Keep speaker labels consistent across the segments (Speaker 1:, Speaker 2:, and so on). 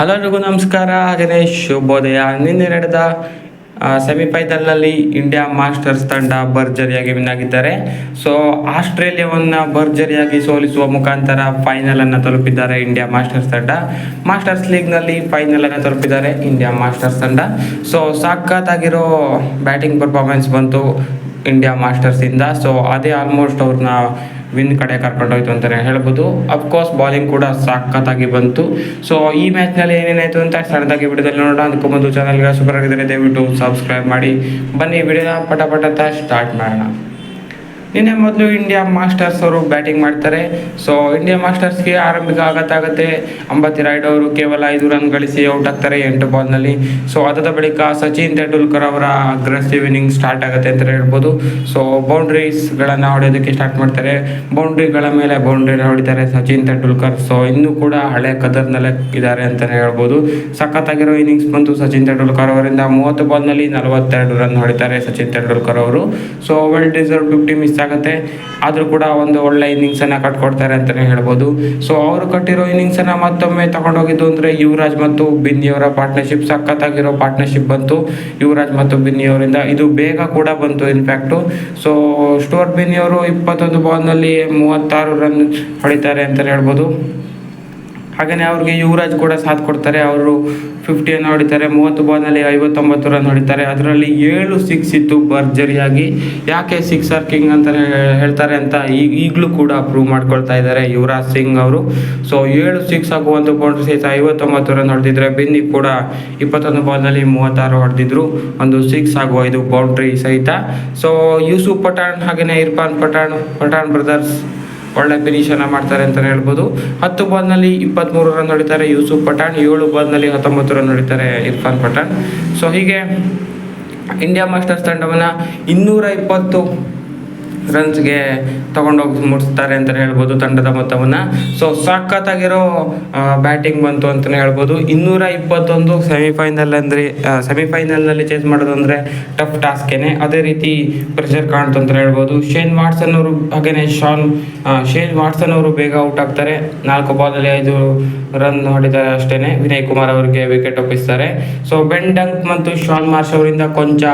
Speaker 1: Hello ನಮಸ್ಕಾರ, ಗಣೇಶ್ ಶುಭೋದಯ. ನಿನ್ನೆ ನಡೆದ ಸೆಮಿಫೈನಲ್ನಲ್ಲಿ ಇಂಡಿಯಾ ಮಾಸ್ಟರ್ಸ್ ತಂಡ ಭರ್ಜರಿಯಾಗಿ ವಿನ್ ಆಗಿದ್ದಾರೆ. ಸೊ ಆಸ್ಟ್ರೇಲಿಯಾವನ್ನು ಭರ್ಜರಿಯಾಗಿ ಸೋಲಿಸುವ ಮುಖಾಂತರ ಫೈನಲ್ ಅನ್ನು ತಲುಪಿದ್ದಾರೆ ಇಂಡಿಯಾ ಮಾಸ್ಟರ್ಸ್ ತಂಡ. ಮಾಸ್ಟರ್ಸ್ ಲೀಗ್ನಲ್ಲಿ ಫೈನಲ್ ಅನ್ನು ತಲುಪಿದ್ದಾರೆ ಇಂಡಿಯಾ ಮಾಸ್ಟರ್ಸ್ ತಂಡ. ಸೊ ಸಕ್ಕತ್ತಾಗಿರೋ ಬ್ಯಾಟಿಂಗ್ ಪರ್ಫಾರ್ಮೆನ್ಸ್ ಬಂತು. ಇಂಡಿಯಾ ಮಾಸ್ಟರ್ಸಿಂದ ಸೊ ಅದೇ ಆಲ್ಮೋಸ್ಟ್ ಅವ್ರನ್ನ ವಿನ್ ಕಡೆ ಕರ್ಕೊಂಡೋಯ್ತು ಅಂತಲೇ ಹೇಳ್ಬೋದು. ಅಫ್ಕೋರ್ಸ್ ಬಾಲಿಂಗ್ ಕೂಡ ಸಖತ್ತಾಗಿ ಬಂತು. ಸೊ ಈ ಮ್ಯಾಚ್ನಲ್ಲಿ ಏನೇನಾಯಿತು ಅಂತ ಸಣ್ಣದಾಗಿ ವಿಡಿಯೋದಲ್ಲಿ ನೋಡೋಣ. ಅದಕ್ಕೂ ಮೊದಲು ಚಾನಲ್ಗೆ ಸೂಪರ್ ಆಗಿದ್ರೆ ದಯವಿಟ್ಟು ಸಬ್ಸ್ಕ್ರೈಬ್ ಮಾಡಿ. ಬನ್ನಿ ವಿಡಿಯೋನ ಪಟ ಪಟ ಸ್ಟಾರ್ಟ್ ಮಾಡೋಣ. ನಿನ್ನೆ ಮೊದಲು ಇಂಡಿಯಾ ಮಾಸ್ಟರ್ಸ್ ಅವರು ಬ್ಯಾಟಿಂಗ್ ಮಾಡ್ತಾರೆ. ಸೊ ಇಂಡಿಯಾ ಮಾಸ್ಟರ್ಸ್ಗೆ ಆರಂಭಿಕ ಆಗುತ್ತೆ. ಅಂಬತಿ ರಾಯ್ಡ್ ಅವರು ಕೇವಲ ಐದು ರನ್ ಗಳಿಸಿ ಔಟ್ ಆಗ್ತಾರೆ ಎಂಟು ಬಾಲ್ನಲ್ಲಿ ಸೊ ಅದಾದ ಬಳಿಕ ಸಚಿನ್ ತೆಂಡೂಲ್ಕರ್ ಅವರ ಅಗ್ರೆಸಿವ್ ಇನ್ನಿಂಗ್ ಸ್ಟಾರ್ಟ್ ಆಗುತ್ತೆ ಅಂತ ಹೇಳ್ಬೋದು. ಸೊ ಬೌಂಡ್ರೀಸ್ಗಳನ್ನು ಹೊಡೆಯೋದಕ್ಕೆ ಸ್ಟಾರ್ಟ್ ಮಾಡ್ತಾರೆ. ಬೌಂಡ್ರಿಗಳ ಮೇಲೆ ಬೌಂಡ್ರಿನ ಹೊಡಿತಾರೆ ಸಚಿನ್ ತೆಂಡೂಲ್ಕರ್. ಸೊ ಇನ್ನೂ ಕೂಡ ಹಳೆ ಕದರ್ನಲ್ಲೇ ಇದ್ದಾರೆ ಅಂತಲೇ ಹೇಳ್ಬೋದು. ಸಖತ್ತಾಗಿರೋ ಇನ್ನಿಂಗ್ಸ್ ಬಂತು ಸಚಿನ್ ತೆಂಡೂಲ್ಕರ್ ಅವರಿಂದ ಮೂವತ್ತು ಬಾಲ್ನಲ್ಲಿ ನಲವತ್ತೆರಡು ರನ್ ಹೊಡಿತಾರೆ ಸಚಿನ್ ತೆಂಡೂಲ್ಕರ್ ಅವರು. So well deserve fifty miss ಆಗುತ್ತೆ ಆದರೂ ಕೂಡ ಒಂದು ಒಳ್ಳೆ ಇನ್ನಿಂಗ್ಸನ್ನು ಕಟ್ಕೊಡ್ತಾರೆ ಅಂತಲೇ ಹೇಳ್ಬೋದು. ಸೊ ಅವರು ಕಟ್ಟಿರೋ ಇನ್ನಿಂಗ್ಸನ್ನು ಮತ್ತೊಮ್ಮೆ ತಗೊಂಡೋಗಿದ್ದು ಅಂದರೆ ಯುವರಾಜ್ ಮತ್ತು ಬಿನ್ನಿಯವರ ಪಾರ್ಟ್ನರ್ಶಿಪ್ ಸಖತ್ತಾಗಿರೋ ಪಾರ್ಟ್ನರ್ಶಿಪ್ ಬಂತು. ಯುವರಾಜ್ ಮತ್ತು ಬಿನ್ನಿಯವರಿಂದ ಇದು ಬೇಗ ಕೂಡ ಬಂತು ಇನ್ಫ್ಯಾಕ್ಟು ಸೊ ಸ್ಟೋರ್ ಬಿನ್ನಿಯವರು ಇಪ್ಪತ್ತೊಂದು ಬಾಲ್ನಲ್ಲಿ ಮೂವತ್ತಾರು ರನ್ ಹೊಡಿತಾರೆ ಅಂತಲೇ ಹೇಳ್ಬೋದು. ಹಾಗೆಯೇ ಅವ್ರಿಗೆ ಯುವರಾಜ್ ಕೂಡ ಸಾಥ್ ಕೊಡ್ತಾರೆ, ಅವರು ಫಿಫ್ಟಿಯನ್ನು ಹೊಡಿತಾರೆ, ಮೂವತ್ತು ಬಾಲ್ನಲ್ಲಿ ಐವತ್ತೊಂಬತ್ತು ರನ್ ಹೊಡಿತಾರೆ, ಅದರಲ್ಲಿ ಏಳು ಸಿಕ್ಸ್ ಇತ್ತು ಭರ್ಜರಿಯಾಗಿ. ಯಾಕೆ ಸಿಕ್ಸರ್ ಕಿಂಗ್ ಅಂತ ಹೇಳ್ತಾರೆ ಅಂತ ಈಗ ಈಗಲೂ ಕೂಡ ಪ್ರೂವ್ ಮಾಡ್ಕೊಳ್ತಾ ಇದ್ದಾರೆ ಯುವರಾಜ್ ಸಿಂಗ್ ಅವರು. ಸೊ ಏಳು ಸಿಕ್ಸ್ ಆಗುವಂಥ ಬೌಂಡ್ರಿ ಸಹಿತ ಐವತ್ತೊಂಬತ್ತು ರನ್ ಹೊಡೆದಿದ್ರೆ ಬಿನ್ನಿ ಕೂಡ ಇಪ್ಪತ್ತೊಂದು ಬಾಲ್ನಲ್ಲಿ ಮೂವತ್ತಾರು ಹೊಡೆದಿದ್ರು. ಒಂದು ಸಿಕ್ಸ್ ಆಗುವ ಇದು ಬೌಂಡ್ರಿ ಸಹಿತ. ಸೊ ಯೂಸುಫ್ ಪಠಾಣ್ ಹಾಗೆಯೇ ಇರ್ಫಾನ್ ಪಠಾಣ್ ಪಠಾಣ್ ಬ್ರದರ್ಸ್ ಒಳ್ಳೆ ಫಿನಿಶನ್ನು ಮಾಡ್ತಾರೆ ಅಂತಲೇ ಹೇಳ್ಬೋದು. ಹತ್ತು ಬಾಲ್ನಲ್ಲಿ ಇಪ್ಪತ್ತ್ಮೂರು ರನ್ ಹೊಡಿತಾರೆ ಯೂಸುಫ್ ಪಠಾಣ್, ಏಳು ಬಾಲ್ನಲ್ಲಿ ಹತ್ತೊಂಬತ್ತು ರನ್ ಹೊಡಿತಾರೆ ಇರ್ಫಾನ್ ಪಠಾಣ್. ಸೊ ಹೀಗೆ ಇಂಡಿಯಾ ಮಾಸ್ಟರ್ಸ್ ತಂಡವನ್ನು ಇನ್ನೂರ ಇಪ್ಪತ್ತು ರನ್ಸ್ಗೆ ತಗೊಂಡೋಗಿ ಮುಟ್ಟಿಸ್ತಾರೆ ಅಂತಲೇ ಹೇಳ್ಬೋದು ತಂಡದ ಮೊತ್ತವನ್ನು. ಸೊ ಸಖತ್ತಾಗಿರೋ ಬ್ಯಾಟಿಂಗ್ ಬಂತು ಅಂತಲೇ ಹೇಳ್ಬೋದು. ಇನ್ನೂರ ಇಪ್ಪತ್ತೊಂದು ಸೆಮಿಫೈನಲ್ ಅಂದರೆ ಸೆಮಿಫೈನಲ್ನಲ್ಲಿ ಚೇಸ್ ಮಾಡೋದು ಅಂದರೆ ಟಫ್ ಟಾಸ್ಕೇನೆ ಅದೇ ರೀತಿ ಪ್ರೆಷರ್ ಕಾಣ್ತು ಅಂತ ಹೇಳ್ಬೋದು. ಶೇನ್ ವಾಟ್ಸನ್ ಅವರು ಹಾಗೆಯೇ ಶಾನ್ ಶೇನ್ ವಾಟ್ಸನ್ ಅವರು ಬೇಗ ಔಟ್ ಆಗ್ತಾರೆ. ನಾಲ್ಕು ಬಾಲಲ್ಲಿ ಐದು ರನ್ ಹೊಡಿತಾರೆ ಅಷ್ಟೇ ವಿನಯ್ ಕುಮಾರ್ ಅವರಿಗೆ ವಿಕೆಟ್ ಒಪ್ಪಿಸ್ತಾರೆ. ಸೊ ಬೆನ್ ಡಂಕ್ ಮತ್ತು ಶಾನ್ ಮಾರ್ಷ್ ಅವರಿಂದ ಕೊಂಚ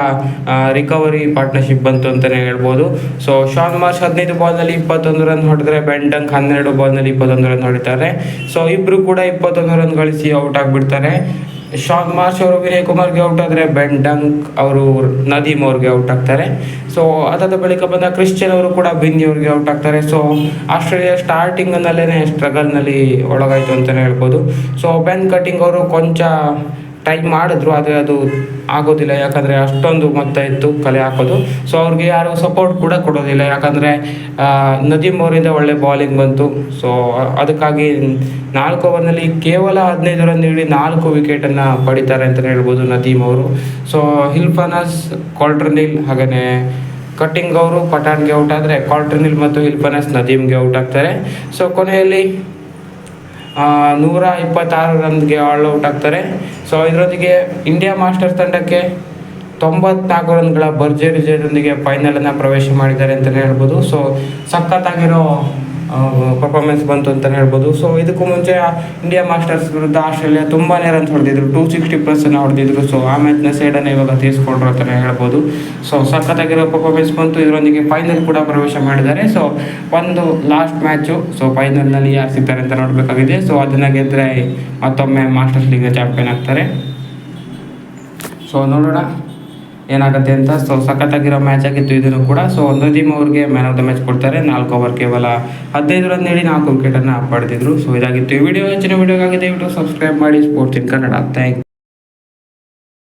Speaker 1: ರಿಕವರಿ ಪಾರ್ಟ್ನರ್ಶಿಪ್ ಬಂತು ಅಂತಲೇ ಹೇಳ್ಬೋದು. ಸೊ ಶಾನ್ ಮಾರ್ಷ್ ಹದಿನೈದು ಬಾಲ್ನಲ್ಲಿ ಇಪ್ಪತ್ತೊಂದು ರನ್ ಹೊಡೆದ್ರೆ ಬೆನ್ ಡಂಕ್ ಹನ್ನೆರಡು ಬಾಲ್ನಲ್ಲಿ ಇಪ್ಪತ್ತೊಂದು ರನ್ ಹೊಡಿತಾರೆ. ಸೊ ಇಬ್ಬರು ಕೂಡ ಇಪ್ಪತ್ತೊಂದು ರನ್ ಗಳಿಸಿ ಔಟ್ ಆಗಿಬಿಡ್ತಾರೆ. ಶಾನ್ ಮಾರ್ಷ್ ಅವರು ವಿನಯ್ ಕುಮಾರ್ಗೆ ಔಟ್ ಆದರೆ ಬೆನ್ ಡಂಕ್ ಅವರು ನದೀಮ್ ಅವ್ರಿಗೆ ಔಟ್ ಆಗ್ತಾರೆ. ಸೊ ಅದಾದ ಬಳಿಕ ಬಂದ ಕ್ರಿಶ್ಚಿಯನ್ ಅವರು ಕೂಡ ಬಿಂದಿ ಅವ್ರಿಗೆ ಔಟ್ ಆಗ್ತಾರೆ. ಸೊ ಆಸ್ಟ್ರೇಲಿಯಾ ಸ್ಟಾರ್ಟಿಂಗ್ನಲ್ಲೇ ಸ್ಟ್ರಗಲ್ನಲ್ಲಿ ಒಳಗಾಯಿತು ಅಂತಲೇ ಹೇಳ್ಬೋದು. ಸೊ ಬೆನ್ ಕಟಿಂಗ್ ಅವರು ಕೊಂಚ ಟ್ರೈ ಮಾಡಿದ್ರು ಆದರೆ ಅದು ಆಗೋದಿಲ್ಲ. ಯಾಕಂದರೆ ಅಷ್ಟೊಂದು ಮೊತ್ತ ಇತ್ತು ಕಲೆ ಹಾಕೋದು. ಸೊ ಅವ್ರಿಗೆ ಯಾರು ಸಪೋರ್ಟ್ ಕೂಡ ಕೊಡೋದಿಲ್ಲ. ಯಾಕಂದರೆ ನದೀಮ್ ಅವರಿಂದ ಒಳ್ಳೆ ಬಾಲಿಂಗ್ ಬಂತು. ಸೊ ಅದಕ್ಕಾಗಿ ನಾಲ್ಕು ಓವರ್ನಲ್ಲಿ ಕೇವಲ ಹದಿನೈದು ರನ್ ನೀಡಿ ನಾಲ್ಕು ವಿಕೆಟನ್ನು ಪಡಿತಾರೆ ಅಂತಲೇ ಹೇಳ್ಬೋದು ನದೀಮ್ ಅವರು. ಸೊ ಹಿಲ್ಫನಸ್ ಕ್ವಾಲ್ಟ್ರನಿಲ್ ಹಾಗೆಯೇ ಕಟ್ಟಿಂಗ್ ಅವರು ಪಠಾಣ್ಗೆ ಔಟ್ ಆದರೆ ಕ್ವಾಲ್ಟ್ರನಿಲ್ ಮತ್ತು ಹಿಲ್ಫನಸ್ ನದೀಮ್ಗೆ ಔಟ್ ಆಗ್ತಾರೆ. ಸೊ ಕೊನೆಯಲ್ಲಿ ನೂರ ಇಪ್ಪತ್ತಾರು ರನ್ಗೆ ಆಲ್ಔಟ್ ಆಗ್ತಾರೆ. ಸೊ ಇದರೊಂದಿಗೆ ಇಂಡಿಯಾ ಮಾಸ್ಟರ್ಸ್ ತಂಡಕ್ಕೆ ತೊಂಬತ್ನಾಲ್ಕು ರನ್ಗಳ ಭರ್ಜರಿ ಜಯದೊಂದಿಗೆ ಫೈನಲನ್ನು ಪ್ರವೇಶ ಮಾಡಿದ್ದಾರೆ ಅಂತಲೇ ಹೇಳ್ಬೋದು. ಸೊ ಸಖತ್ತಾಗಿರೋ ಪರ್ಫಾರ್ಮೆನ್ಸ್ ಬಂತು ಅಂತಲೇ ಹೇಳ್ಬೋದು. ಸೊ ಇದಕ್ಕೂ ಮುಂಚೆ ಇಂಡಿಯಾ ಮಾಸ್ಟರ್ಸ್ ವಿರುದ್ಧ ಆಸ್ಟ್ರೇಲಿಯಾ ತುಂಬಾ ರನ್ಸ್ ಹೊಡೆದಿದ್ರು. ಟೂ ಸಿಕ್ಸ್ಟಿ ಪ್ಲಸ್ಸನ್ನು ಹೊಡೆದಿದ್ರು. ಸೊ ಆ ಮ್ಯಾಚ್ನ ಸೈಡನ್ನು ಇವಾಗ ತೀರಿಸ್ಕೊಂಡ್ರು ಅಂತಲೇ ಹೇಳ್ಬೋದು. ಸೊ ಸಖತ್ತಾಗಿರೋ ಪರ್ಫಾರ್ಮೆನ್ಸ್ ಬಂತು. ಇದರೊಂದಿಗೆ ಫೈನಲ್ ಕೂಡ ಪ್ರವೇಶ ಮಾಡಿದ್ದಾರೆ. ಸೊ ಒಂದು ಲಾಸ್ಟ್ ಮ್ಯಾಚು ಸೊ ಫೈನಲ್ನಲ್ಲಿ ಯಾರು ಸಿಗ್ತಾರೆ ಅಂತ ನೋಡಬೇಕಾಗಿದೆ. ಸೊ ಅದನ್ನು ಗೆದ್ದರೆ ಮತ್ತೊಮ್ಮೆ ಮಾಸ್ಟರ್ಸ್ ಲೀಗ್ ಚಾಂಪಿಯನ್ ಆಗ್ತಾರೆ. ಸೊ ನೋಡೋಣ. ಏನಾಗುತ್ತೆ ಅಂತ? ಸೊ ಸಖತ್ತಾಗಿರೋ ಮ್ಯಾಚ್ ಆಗಿತ್ತು ಇದನ್ನು ಕೂಡ. ಸೊ ನದೀಮ್ ಅವ್ರಿಗೆ ಮ್ಯಾನ್ ಆಫ್ ದ ಮ್ಯಾಚ್ ಕೊಡ್ತಾರೆ. ನಾಲ್ಕು ಓವರ್ ಕೇವಲ ಹದಿನೈದು ರನ್ ನೀಡಿ ನಾಲ್ಕು ವಿಕೆಟನ್ನು ಪಡೆದಿದ್ರು. ಸೊ ಇದಾಗಿತ್ತು ಈ ವಿಡಿಯೋ ಹೆಚ್ಚಿನ ವಿಡಿಯೋಗಾಗಿ ದಯವಿಟ್ಟು ಸಬ್ಸ್ಕ್ರೈಬ್ ಮಾಡಿ. Sports in Kannada thank